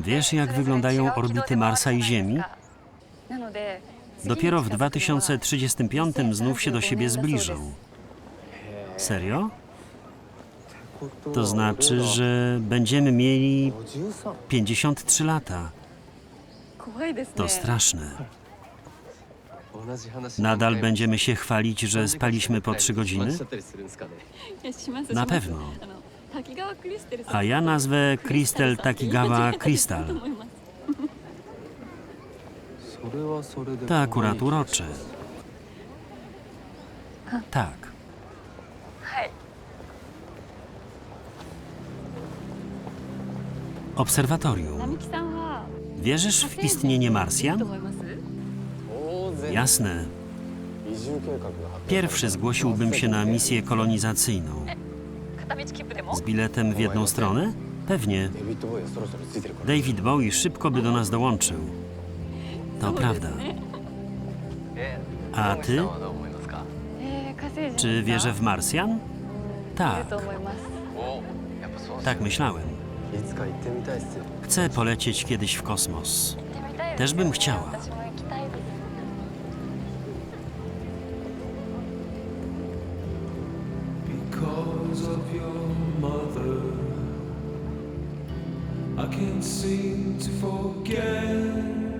Wiesz, jak wyglądają orbity Marsa i Ziemi? Dopiero w 2035 znów się do siebie zbliżą. Serio? To znaczy, że będziemy mieli 53 lata. To straszne. Nadal będziemy się chwalić, że spaliśmy po 3 godziny? Na pewno. A ja nazwę Crystal Takigawa Crystal. To akurat urocze. Tak. Obserwatorium. Wierzysz w istnienie Marsjan? Jasne. Pierwszy zgłosiłbym się na misję kolonizacyjną. Z biletem w jedną stronę? Pewnie. David Bowie szybko by do nas dołączył. To prawda. A ty? Czy wierzę w Marsjan? Tak, tak myślałem. Chcę polecieć kiedyś w kosmos. Też bym chciała. Of your mother, I can't seem to forget